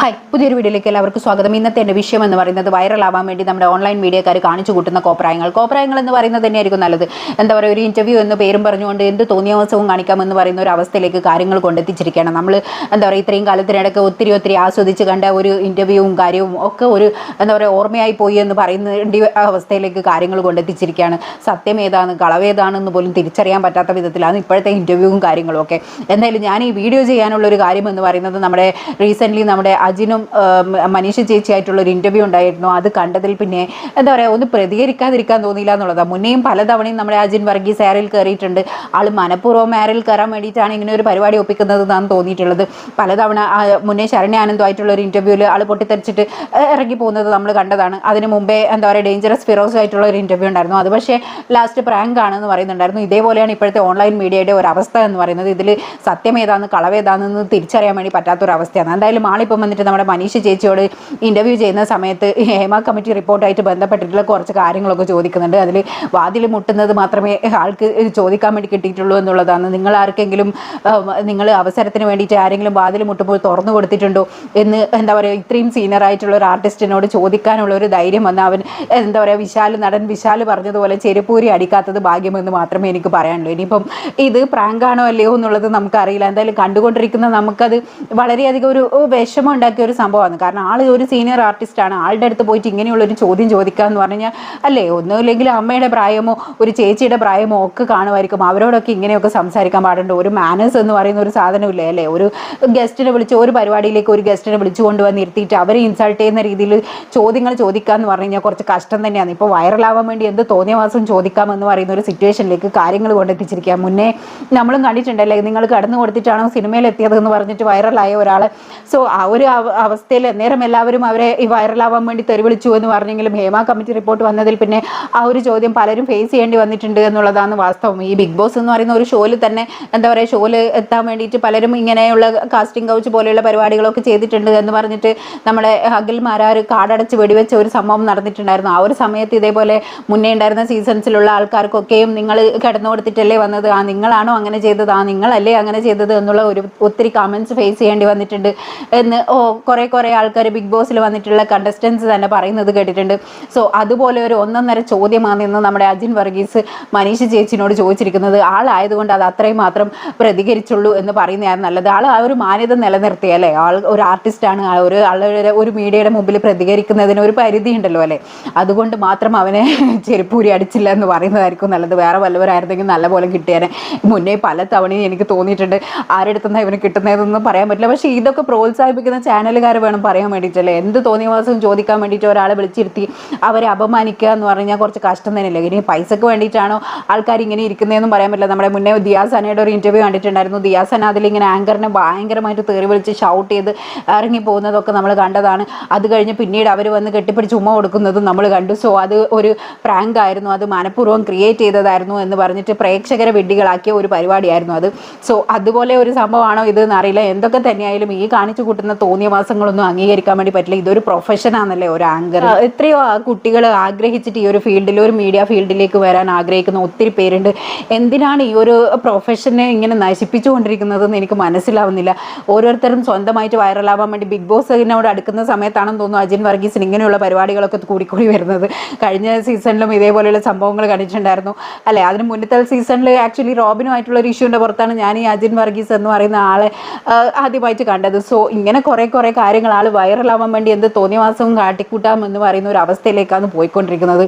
Hi പുതിയൊരു വീഡിയോയിലേക്ക് എല്ലാവർക്കും സ്വാഗതം. ഇന്നത്തെ എന്റെ വിഷയം എന്ന് പറയുന്നത് വൈറൽ ആവാൻ വേണ്ടി നമ്മുടെ ഓൺലൈൻ മീഡിയക്കാർ കാണിച്ചു കൂട്ടുന്ന കോപ്രായങ്ങൾ. കോപ്രായങ്ങൾ എന്ന് പറയുന്നത് തന്നെയായിരിക്കും നല്ലത്. എന്താ പറയുക ഒരു ഇന്റർവ്യൂ എന്ന് പേരും പറഞ്ഞുകൊണ്ട് എന്ത് തോന്നിയവസവും കാണിക്കാമെന്ന് പറയുന്ന ഒരു അവസ്ഥയിലേക്ക് കാര്യങ്ങൾ കൊണ്ടെത്തിച്ചിരിക്കുകയാണ്. നമ്മൾ എന്താ പറയുക ഇത്രയും കാലത്തിനിടയ്ക്ക് ഒത്തിരി ഒത്തിരി ആസ്വദിച്ച് കണ്ട ഒരു ഇന്റർവ്യൂവും കാര്യവും ഒക്കെ ഒരു എന്താ പറയുക ഓർമ്മയായി പോയി എന്ന് പറയുന്ന അവസ്ഥയിലേക്ക് കാര്യങ്ങൾ കൊണ്ടെത്തിച്ചിരിക്കുകയാണ്. സത്യം ഏതാണ് കളവേതാണെന്ന് പോലും തിരിച്ചറിയാൻ പറ്റാത്ത വിധത്തിലാണ് ഇപ്പോഴത്തെ ഇന്റർവ്യൂവും കാര്യങ്ങളും ഒക്കെ. എന്തായാലും ഞാൻ ഈ വീഡിയോ ചെയ്യാനുള്ള ഒരു കാര്യം എന്ന് പറയുന്നത് നമ്മുടെ റീസെന്റ്ലി നമ്മുടെ അജിനും മനീഷ് ചേച്ചിയായിട്ടുള്ള ഒരു ഇന്റർവ്യൂ ഉണ്ടായിരുന്നു. അത് കണ്ടതിൽ പിന്നെ എന്താ പറയുക ഒന്ന് പ്രതികരിക്കാതിരിക്കാൻ തോന്നിയില്ല എന്നുള്ളതാണ് മുന്നേയും പലതവണയും നമ്മുടെ അജിൻ വർഗീസ് എയറിൽ കയറിയിട്ടുണ്ട് ആൾ മനഃപൂർവം എയറിൽ കയറാൻ വേണ്ടിയിട്ടാണ് ഇങ്ങനെ ഒരു പരിപാടി ഒപ്പിക്കുന്നത് എന്നാണ് തോന്നിയിട്ടുള്ളത്. പലതവണ മുന്നേ ശരണ്യ ആനന്ദമായിട്ടുള്ള ഒരു ഇന്റർവ്യൂവിൽ ആൾ പൊട്ടിത്തെറിച്ചിട്ട് ഇറങ്ങി പോകുന്നത് നമ്മൾ കണ്ടതാണ്. അതിന് മുമ്പേ എന്താ പറയുക ഡേഞ്ചറസ് ഫിറോസ് ആയിട്ടുള്ള ഒരു ഇന്റർവ്യൂ ഉണ്ടായിരുന്നു. അത് പക്ഷേ ലാസ്റ്റ് പ്രാങ്ക് ആണെന്ന് പറയുന്നുണ്ടായിരുന്നു. ഇതേപോലെയാണ് ഇപ്പോഴത്തെ ഓൺലൈൻ മീഡിയയുടെ ഒരു അവസ്ഥ എന്ന് പറയുന്നത്. ഇതിൽ സത്യം ഏതാന്ന് കളവേതാണെന്ന് തിരിച്ചറിയാൻ വേണ്ടി പറ്റാത്തൊരു അവസ്ഥയാണ് എന്തായാലും ആളിപ്പം വന്നിട്ട് നമ്മുടെ മനീഷ് ചേച്ചിയോട് ഇന്റർവ്യൂ ചെയ്യുന്ന സമയത്ത് ഹേമ കമ്മിറ്റി റിപ്പോർട്ടായിട്ട് ബന്ധപ്പെട്ടിട്ടുള്ള കുറച്ച് കാര്യങ്ങളൊക്കെ ചോദിക്കുന്നുണ്ട്. അതിൽ വാതിൽ മുട്ടുന്നത് മാത്രമേ ആൾക്ക് ചോദിക്കാൻ വേണ്ടി കിട്ടിയിട്ടുള്ളൂ എന്നുള്ളതാണ്. നിങ്ങൾ ആർക്കെങ്കിലും നിങ്ങൾ അവസരത്തിന് വേണ്ടിയിട്ട് ആരെങ്കിലും വാതിൽ മുട്ടുമ്പോൾ തുറന്നു കൊടുത്തിട്ടുണ്ടോ എന്ന് എന്താ പറയുക ഇത്രയും സീനിയർ ആയിട്ടുള്ള ഒരു ആർട്ടിസ്റ്റിനോട് ചോദിക്കാനുള്ള ഒരു ധൈര്യം വന്ന് അവൻ എന്താ പറയുക വിശാൽ നടൻ വിശാൽ പറഞ്ഞതുപോലെ ചെരുപ്പൂരി അടിക്കാത്തത് ഭാഗ്യമെന്ന് മാത്രമേ എനിക്ക് പറയാനുള്ളൂ. ഇനിയിപ്പം ഇത് പ്രാങ്കാണോ അല്ലയോ എന്നുള്ളത് നമുക്കറിയില്ല. എന്തായാലും കണ്ടുകൊണ്ടിരിക്കുന്ന നമുക്കത് വളരെയധികം ഒരു വിഷമം ഉണ്ടാക്കിയ ഒരു സംഭവമാണ്. കാരണം ആൾ ഒരു സീനിയർ ആർട്ടിസ്റ്റാണ് ആളുടെ അടുത്ത് പോയിട്ട് ഇങ്ങനെയുള്ള ഒരു ചോദ്യം ചോദിക്കുക എന്ന് പറഞ്ഞാൽ അല്ലേ? ഒന്നുമില്ലെങ്കിൽ അമ്മയുടെ പ്രായമോ ഒരു ചേച്ചിയുടെ പ്രായമോ ഒക്കെ കാണുമായിരിക്കും. അവരോടൊക്കെ ഇങ്ങനെയൊക്കെ സംസാരിക്കാൻ പാടുണ്ട്. ഒരു മാനേഴ്സ് എന്ന് പറയുന്ന ഒരു സാധനമില്ലേ അല്ലേ? ഒരു ഗസ്റ്റിനെ വിളിച്ച് ഒരു പരിപാടിയിലേക്ക് ഒരു ഗസ്റ്റിനെ വിളിച്ചു കൊണ്ടുവന്ന് ഇരുത്തിയിട്ട് അവരെ ഇൻസൾട്ട് ചെയ്യുന്ന രീതിയിൽ ചോദ്യങ്ങൾ ചോദിക്കുക എന്ന് പറഞ്ഞു കഴിഞ്ഞാൽ കുറച്ച് കഷ്ടം തന്നെയാണ്. ഇപ്പോൾ വൈറലാവാൻ വേണ്ടി എന്ത് തോന്നിയ മാസം ചോദിക്കാമെന്ന് പറയുന്ന ഒരു സിറ്റുവേഷനിലേക്ക് കാര്യങ്ങൾ കൊണ്ടെത്തിച്ചിരിക്കുക മുന്നേ നമ്മളും കണ്ടിട്ടുണ്ടല്ലേ നിങ്ങൾ കടന്നു കൊടുത്തിട്ടാണോ സിനിമയിൽ എത്തിയത് എന്ന് പറഞ്ഞിട്ട് വൈറലായ ഒരാളെ. സോ ആ ഒരു അവസ്ഥയിൽ നേരം എല്ലാവരും അവരെ ഈ വൈറലാവാൻ വേണ്ടി തെരുവിളിച്ചു എന്ന് പറഞ്ഞെങ്കിലും ഹേമ കമ്മിറ്റി റിപ്പോർട്ട് വന്നതിൽ പിന്നെ ആ ഒരു ചോദ്യം പലരും ഫേസ് ചെയ്യേണ്ടി വന്നിട്ടുണ്ട് എന്നുള്ളതാണ് വാസ്തവം. ഈ ബിഗ് ബോസ് എന്ന് പറയുന്ന ഒരു ഷോയിൽ തന്നെ എന്താ പറയുക ഷോയിൽ എത്താൻ വേണ്ടിയിട്ട് പലരും ഇങ്ങനെയുള്ള കാസ്റ്റിംഗ് കൗച്ച് പോലെയുള്ള പരിപാടികളൊക്കെ ചെയ്തിട്ടുണ്ട് എന്ന് പറഞ്ഞിട്ട് നമ്മുടെ അഖിൽ മാരാർ കാടടച്ച് വെടിവെച്ച ഒരു സംഭവം നടന്നിട്ടുണ്ടായിരുന്നു. ആ ഒരു സമയത്ത് ഇതേപോലെ മുന്നേ ഉണ്ടായിരുന്ന സീസൺസിലുള്ള ആൾക്കാർക്കൊക്കെയും നിങ്ങൾ കിടന്നു കൊടുത്തിട്ടല്ലേ വന്നത്? ആ നിങ്ങളാണോ അങ്ങനെ ചെയ്തത്? ആ നിങ്ങളല്ലേ അങ്ങനെ ചെയ്തത്? എന്നുള്ള ഒരു ഒത്തിരി കമൻസ് ഫേസ് ചെയ്യേണ്ടി വന്നിട്ടുണ്ട് എന്ന് ഓ കുറേ കുറേ ആൾക്കാർ ബിഗ് ബോസിൽ വന്നിട്ടുള്ള കണ്ടസ്റ്റൻസ് തന്നെ പറയുന്നത് കേട്ടിട്ടുണ്ട്. സോ അതുപോലെ ഒരു ഒന്നൊന്നര ചോദ്യമാണ് ഇന്ന് നമ്മുടെ അജിൻ വർഗീസ് മനീഷ് ചേച്ചിനോട് ചോദിച്ചിരിക്കുന്നത്. ആളായതുകൊണ്ട് അത് അത്രയും മാത്രം പ്രതികരിച്ചുള്ളൂ എന്ന് പറയുന്നതാണ് നല്ലത്. ആൾ ആ ഒരു മാന്യത നിലനിർത്തി അല്ലേ? ആൾ ഒരു ആർട്ടിസ്റ്റാണ് ആ ഒരു ആളുടെ ഒരു മീഡിയയുടെ മുമ്പിൽ പ്രതികരിക്കുന്നതിന് ഒരു പരിധി ഉണ്ടല്ലോ അല്ലേ? അതുകൊണ്ട് മാത്രം അവനെ ചെരുപ്പൂരി അടിച്ചില്ല എന്ന് പറയുന്നതായിരിക്കും നല്ലത്. വേറെ വല്ലവരായിരുന്നെങ്കിൽ നല്ല പോലെ കിട്ടിയാനെ. മുന്നേ പല തവണയും എനിക്ക് തോന്നിയിട്ടുണ്ട്. ആരുടെ അടുത്തുനിന്നാണ് ഇവന് കിട്ടുന്നതെന്നൊന്നും പറയാൻ പറ്റില്ല. പക്ഷേ ഇതൊക്കെ പ്രോത്സാഹിപ്പിക്കുന്ന ചാനലുകാർ വേണം പറയാൻ വേണ്ടിയിട്ടല്ലേ? എന്ത് തോന്നിയ മാസം ചോദിക്കാൻ വേണ്ടിയിട്ട് ഒരാളെ വിളിച്ചിരുത്തി അവരെ അപമാനിക്കുക എന്ന് പറഞ്ഞാൽ കുറച്ച് കഷ്ടം തന്നെയല്ലേ? ഇനി പൈസക്ക് വേണ്ടിയിട്ടാണോ ആൾക്കാർ ഇങ്ങനെ ഇരിക്കുന്നതെന്നും പറയാൻ പറ്റില്ല. നമ്മുടെ മുന്നേ ദിയാസനയുടെ ഒരു ഇന്റർവ്യൂ കണ്ടിട്ടുണ്ടായിരുന്നു. ദിയാസന അതിലിങ്ങനെ ആങ്കറിനെ ഭയങ്കരമായിട്ട് തേറി വിളിച്ച് ഷൗട്ട് ചെയ്ത് ഇറങ്ങി പോകുന്നതൊക്കെ നമ്മൾ കണ്ടതാണ്. അത് കഴിഞ്ഞ് പിന്നീട് അവർ വന്ന് കെട്ടിപ്പിടിച്ച് ഉമ്മ കൊടുക്കുന്നതും നമ്മൾ കണ്ടു. സോ അത് ഒരു പ്രാങ്ക് ആയിരുന്നു. അത് മനഃപൂർവം ക്രിയേറ്റ് ചെയ്തതായിരുന്നു എന്ന് പറഞ്ഞിട്ട് പ്രേക്ഷകരെ വെഡ്ഡികളാക്കിയ ഒരു പരിപാടിയായിരുന്നു അത്. സോ അതുപോലെ ഒരു സംഭവമാണോ ഇത് എന്നറിയില്ല എന്തൊക്കെ തന്നെയായാലും ഈ കാണിച്ചു കൂട്ടുന്ന തോന്നിയ മാസങ്ങളൊന്നും അംഗീകരിക്കാൻ വേണ്ടി പറ്റില്ല. ഇതൊരു പ്രൊഫഷൻ ആണല്ലേ ഒരു ആങ്കർ എത്രയോ ആ കുട്ടികൾ ആഗ്രഹിച്ചിട്ട് ഈ ഒരു ഫീൽഡിൽ ഒരു മീഡിയ ഫീൽഡിലേക്ക് വരാൻ ആഗ്രഹിക്കുന്ന ഒത്തിരി പേരുണ്ട്. എന്തിനാണ് ഈ ഒരു പ്രൊഫഷനെ ഇങ്ങനെ നശിപ്പിച്ചുകൊണ്ടിരിക്കുന്നതെന്ന് എനിക്ക് മനസ്സിലാവുന്നില്ല. ഓരോരുത്തരും സ്വന്തമായിട്ട് വൈറലാവാൻ വേണ്ടി ബിഗ് ബോസിനോട് അടുക്കുന്ന സമയത്താണെന്ന് തോന്നുന്നു അജിൻ വർഗീസിന് ഇങ്ങനെയുള്ള പരിപാടികളൊക്കെ കൂടിക്കൂടി വരുന്നത്. കഴിഞ്ഞ സീസണിലും ഇതേപോലെയുള്ള സംഭവങ്ങൾ കണ്ടിട്ടുണ്ടായിരുന്നു. അല്ലേ അതിന് മുന്നത്തെ സീസണിൽ ആക്ച്വലി റോബിനുമായിട്ടുള്ള ഒരു ഇഷ്യൂന്റെ പുറത്താണ് ഞാൻ ഈ അജിൻ വർഗീസ് എന്ന് പറയുന്ന ആളെ ആദ്യമായിട്ട് കണ്ടത്. സോ ഇങ്ങനെ കുറേ കുറേ കാര്യങ്ങൾ ആൾ വൈറലാവാൻ വേണ്ടി എന്ത് തോന്നിയവാസവും കാട്ടിക്കൂട്ടാം എന്ന് പറയുന്ന ഒരു അവസ്ഥയിലേക്കാണ് പോയിക്കൊണ്ടിരിക്കുന്നത്.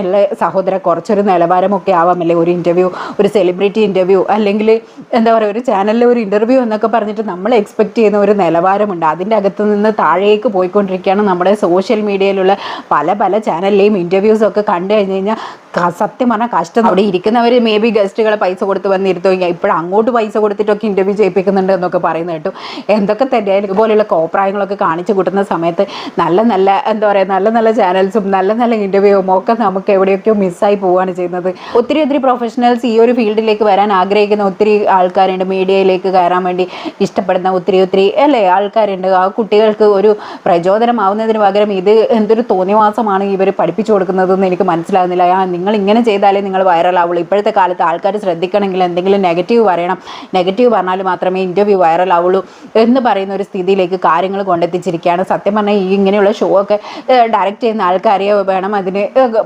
എല്ലാ സഹോദര കുറച്ചൊരു നിലവാരമൊക്കെ ആവാമല്ലേ ഒരു ഇന്റർവ്യൂ ഒരു സെലിബ്രിറ്റി ഇന്റർവ്യൂ അല്ലെങ്കിൽ എന്താ പറയുക ഒരു ചാനലിലെ ഒരു ഇന്റർവ്യൂ എന്നൊക്കെ പറഞ്ഞിട്ട് നമ്മൾ എക്സ്പെക്ട് ചെയ്യുന്ന ഒരു നിലവാരമുണ്ട്. അതിന്റെ അകത്ത് നിന്ന് താഴേക്ക് പോയിക്കൊണ്ടിരിക്കുകയാണ് നമ്മുടെ സോഷ്യൽ മീഡിയയിലുള്ള പല പല ചാനലിലെയും ഇന്റർവ്യൂസൊക്കെ കണ്ടു കഴിഞ്ഞ് കഴിഞ്ഞാൽ സത്യം പറഞ്ഞാൽ കഷ്ടം. അവിടെ ഇരിക്കുന്നവർ മേ ബി ഗസ്റ്റുകളെ പൈസ കൊടുത്ത് വന്നിരുത്തു. ഇപ്പോഴും അങ്ങോട്ട് പൈസ കൊടുത്തിട്ടൊക്കെ ഇന്റർവ്യൂ ചെയ്യിപ്പിക്കുന്നുണ്ട് എന്നൊക്കെ പറയുന്നത് കേട്ടു. എന്തൊക്കെ തന്നെയായാലും ഇതുപോലെയുള്ള കോപ്രായങ്ങളൊക്കെ കാണിച്ചു കൂട്ടുന്ന സമയത്ത് നല്ല നല്ല എന്താ പറയുക നല്ല നല്ല ചാനൽസും നല്ല നല്ല ഇന്റർവ്യൂവും ഒക്കെ നമുക്ക് എവിടെയൊക്കെയോ മിസ്സായി പോവുകയാണ് ചെയ്യുന്നത്. ഒത്തിരി ഒത്തിരി പ്രൊഫഷണൽസ് ഈ ഒരു ഫീൽഡിലേക്ക് വരാൻ ആഗ്രഹിക്കുന്ന ഒത്തിരി ആൾക്കാരുണ്ട്. മീഡിയയിലേക്ക് കയറാൻ വേണ്ടി ഇഷ്ടപ്പെടുന്ന ഒത്തിരി ഒത്തിരി അല്ലേ ആൾക്കാരുണ്ട്. ആ കുട്ടികൾക്ക് ഒരു പ്രചോദനമാവുന്നതിന് പകരം ഇത് എന്തൊരു തോന്നിവാസമാണ് ഇവർ പഠിപ്പിച്ചു കൊടുക്കുന്നതെന്ന് എനിക്ക് മനസ്സിലാകുന്നില്ല ആ നിങ്ങൾ ഇങ്ങനെ ചെയ്താലേ നിങ്ങൾ വൈറലാവുള്ളൂ. ഇപ്പോഴത്തെ കാലത്ത് ആൾക്കാർ ശ്രദ്ധിക്കണമെങ്കിൽ എന്തെങ്കിലും നെഗറ്റീവ് പറയണം. നെഗറ്റീവ് പറഞ്ഞാൽ മാത്രമേ ഇന്റർവ്യൂ വൈറലാവുള്ളൂ എന്ന് പറയുന്ന ഒരു സ്ഥിതിയിലേക്ക് കാര്യങ്ങൾ കൊണ്ടെത്തിച്ചിരിക്കുകയാണ്. സത്യം പറഞ്ഞാൽ ഈ ഇങ്ങനെയുള്ള ഷോ ഒക്കെ ഡയറക്റ്റ് ചെയ്യുന്ന ആൾക്കാരെ വേണം അതിന്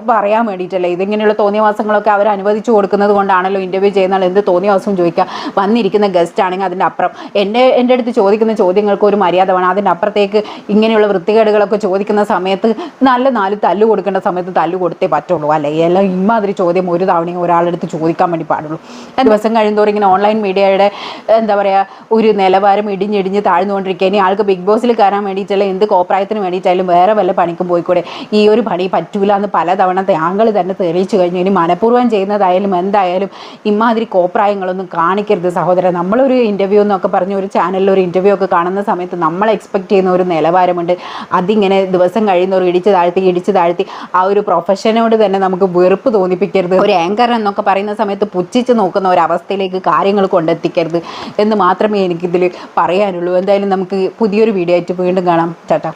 പറയാൻ വേണ്ടിയിട്ടല്ലേ? ഇതിങ്ങനെയുള്ള തോന്നിയവാസങ്ങളൊക്കെ അവർ അനുവദിച്ചു കൊടുക്കുന്നത് കൊണ്ടാണല്ലോ ഇന്റർവ്യൂ ചെയ്യുന്ന എന്ത് തോന്നിയവാസം ചോദിക്കുക. വന്നിരിക്കുന്ന ഗസ്റ്റ് ആണെങ്കിൽ അതിന്റെ അപ്പുറം. എന്റെ എന്റെ അടുത്ത് ചോദിക്കുന്ന ചോദ്യങ്ങൾക്ക് ഒരു മര്യാദ വേണം. അതിന്റെ അപ്പുറത്തേക്ക് ഇങ്ങനെയുള്ള വൃത്തികേടുകളൊക്കെ ചോദിക്കുന്ന സമയത്ത് നല്ല നാല് തല്ല് കൊടുക്കേണ്ട സമയത്ത് തല്ല് കൊടുത്തേ പറ്റുള്ളൂ. അല്ലേ? എല്ലാം ഇമാതിരി ചോദ്യം ഒരു തവണയും ഒരാളെടുത്ത് ചോദിക്കാൻ വേണ്ടി പാടുള്ളൂ. ദിവസം കഴിയുമ്പോൾ ഇങ്ങനെ ഓൺലൈൻ മീഡിയയുടെ എന്താ പറയുക ഒരു നിലവാരം ഇടിഞ്ഞിടിഞ്ഞ് താഴ്ന്നുകൊണ്ടിരിക്കുക ഇനി ആൾക്ക് ബിഗ് ബോസിൽ കയറാൻ വേണ്ടിയിട്ടല്ല എന്ത് കോപ്രായത്തിന് വേണ്ടിയിട്ടായാലും വേറെ വല്ല പണിക്കും പോയിക്കൂടെ? ഈ ഒരു പണി പറ്റൂല എന്ന് പലതവണ താങ്കൾ തന്നെ തെളിയിച്ചു കഴിഞ്ഞു. ഇനി മനഃപൂർവം ചെയ്യുന്നതായാലും എന്തായാലും ഇമാതിരി കോപ്രായങ്ങളൊന്നും കാണിക്കരുത് സഹോദരൻ. നമ്മളൊരു ഇന്റർവ്യൂ എന്നൊക്കെ പറഞ്ഞ് ഒരു ചാനലിൽ ഒരു ഇന്റർവ്യൂ ഒക്കെ കാണുന്ന സമയത്ത് നമ്മൾ എക്സ്പെക്ട് ചെയ്യുന്ന ഒരു നിലവാരമുണ്ട്. അതിങ്ങനെ ദിവസം കഴിയുന്നവർ ഇടിച്ച് താഴ്ത്തി ഇടിച്ച് താഴ്ത്തി ആ ഒരു പ്രൊഫഷനോട് തന്നെ നമുക്ക് വെറുപ്പ് തോന്നിപ്പിക്കരുത്. ഒരു ആങ്കർ എന്നൊക്കെ പറയുന്ന സമയത്ത് പുച്ഛിച്ച് നോക്കുന്ന ഒരു അവസ്ഥയിലേക്ക് കാര്യങ്ങൾ കൊണ്ടെത്തിക്കരുത് എന്ന് മാത്രമേ എനിക്കിതിൽ പറയാനുള്ളൂ. എന്തായാലും നമുക്ക് പുതിയൊരു വീഡിയോ ആയിട്ട് വീണ്ടും കാണാം. ടാറ്റ.